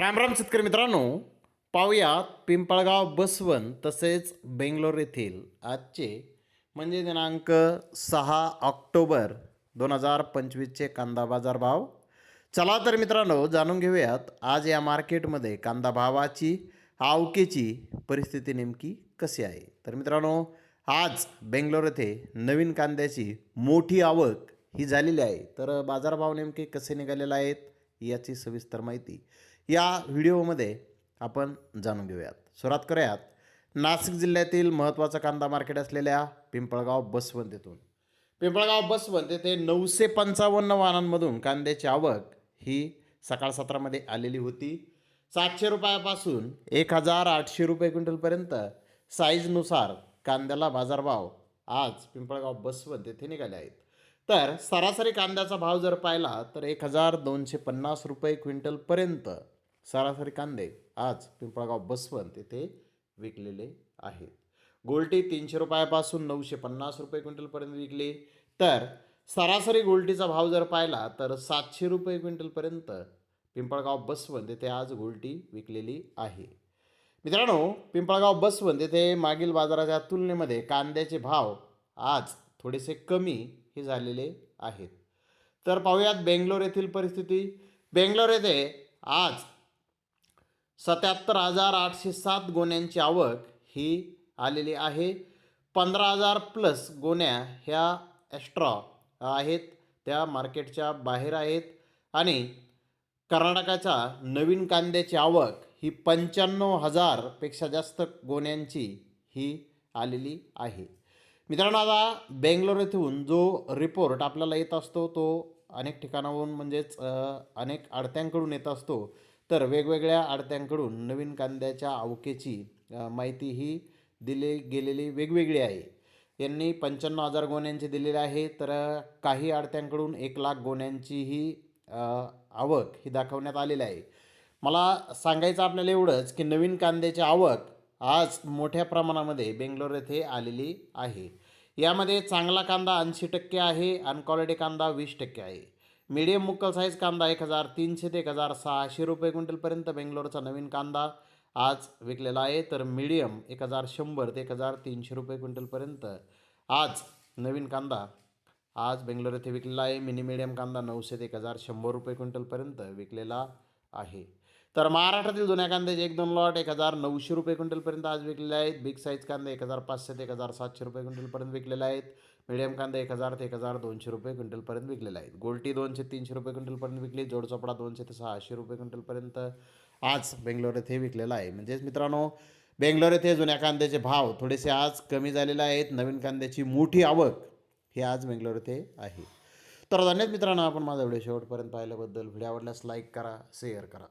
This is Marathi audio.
रामराम शेतकरी मित्रांनो. पाहुयात पिंपळगाव बसवन तसेच बेंगलोर येथील आजचे म्हणजे दिनांक सहा ऑक्टोबर दोन हजार पंचवीसचे कांदा बाजार भाव. चला तर मित्रांनो जाणून घेऊयात आज या मार्केटमध्ये कांदा भावाची आवकेची परिस्थिती नेमकी कशी आहे? तर मित्रांनो आज बेंगलोर येथे नवीन कांद्याची मोठी आवक ही झालेली आहे. तर बाजारभाव नेमके कसे निघालेले आहेत? याची सविस्तर माहिती या व्हिडिओमध्ये आपण जाणून घेऊयात. सुरुवात करूयात. नाशिक जिल्ह्यातील महत्त्वाचं कांदा मार्केट असलेल्या पिंपळगाव बसवंत येथून पिंपळगाव बसवंत येथे नऊशे पंचावन्न वाहनांमधून कांद्याची आवक ही सकाळ सत्रामध्ये आलेली होती. सातशे रुपयापासून एक हजार आठशे रुपये क्विंटलपर्यंत साईजनुसार कांद्याला बाजारभाव आज पिंपळगाव बसवंत येथे निघाले आहेत. तर सरासरी कांद्याचा भाव जर पाहिला तर एक हजार दोनशे पन्नास रुपये क्विंटलपर्यंत सरासरी कांदे आज पिंपळगाव बसवंत येथे विकलेले आहेत. गोल्टी तीनशे रुपयापासून नऊशे पन्नास रुपये क्विंटलपर्यंत विकली. तर सरासरी गोल्टीचा भाव जर पाहिला तर सातशे रुपये क्विंटलपर्यंत पिंपळगाव बसवंत येथे आज गोल्टी विकलेली आहे. मित्रांनो पिंपळगाव बसवंत येथे मागील बाजाराच्या तुलनेमध्ये कांद्याचे भाव आज थोडेसे कमी हे झालेले आहेत. तर पाहूयात बेंगलोर येथील परिस्थिती. बेंगलोर येथे आज सत्याहत्तर हजार आठशे सात गोण्यांची आवक ही आलेली आहे. पंधरा हजार प्लस गोण्या ह्या एक्स्ट्रा आहेत. त्या मार्केटच्या बाहेर आहेत. आणि कर्नाटकाच्या नवीन कांद्याची आवक ही पंच्याण्णव हजारपेक्षा जास्त गोण्यांची ही आलेली आहे. मित्रांनो आता बेंगलोर येथून जो रिपोर्ट आपल्याला येत असतो तो अनेक ठिकाणाहून म्हणजेच अनेक अडत्यांकडून येत असतो. तर वेगवेगळ्या अडत्यांकडून नवीन कांद्याच्या आवकेची माहिती ही दिली गेलेली वेगवेगळी आहे. यांनी पंच्याण्णव हजार गोण्यांची दिलेली आहे. तर काही अडत्यांकडून एक लाख गोण्यांची ही आवक ही दाखवण्यात आलेली आहे. मला सांगायचं आपल्याला एवढंच की नवीन कांद्याची आवक आज मोठ्या प्रमाणामध्ये बेंगलोर येथे आलेली आहे. यामध्ये चांगला कांदा ऐंशी टक्के आहे अनक्वालिटी कांदा वीस टक्के आहे. मीडियम मुक्कल साईज कांदा एक हजार तीनशे ते एक हजार सहाशे रुपये क्विंटलपर्यंत बेंगलोरचा नवीन कांदा आज विकलेला आहे. तर मीडियम एक हजार शंभर ते एक हजार तीनशे रुपये क्विंटलपर्यंत आज नवीन कांदा आज बेंगलोर येथे विकलेला आहे. मिनी मिडियम कांदा नऊशे ते एक हजार शंभर रुपये क्विंटलपर्यंत विकलेला आहे. तर महाराष्ट्रातील जुन्या कांद्याचे एक दोन लॉट एक हजार नऊशे रुपये क्विंटलपर्यंत आज विकलेले आहेत. बिग साईज कांदे एक हजार पाचशे ते एक हजार सातशे रुपये क्विंटलपर्यंत विकलेले आहेत. मिडियम कांदे एक हजार ते एक हजार दोनशे रुपये क्विंटलपर्यंत विकलेले आहेत. गोल्टी दोनशे तीनशे रुपये क्विंटलपर्यंत विकली. जोडचोपडा दोनशे ते सहाशे रुपये क्विंटलपर्यंत आज बेंगलोर येथे विकलेला आहे. म्हणजेच मित्रांनो बेंगलोर येथे जुन्या कांद्याचे भाव थोडेसे आज कमी झालेले आहेत. नवीन कांद्याची मोठी आवक ही आज बेंगलोर येथे आहे. तर धन्यवाद मित्रांनो आपण माझा व्हिडिओ शेवटपर्यंत पाहिल्याबद्दल. व्हिडिओ आवडल्यास लाईक करा शेअर करा.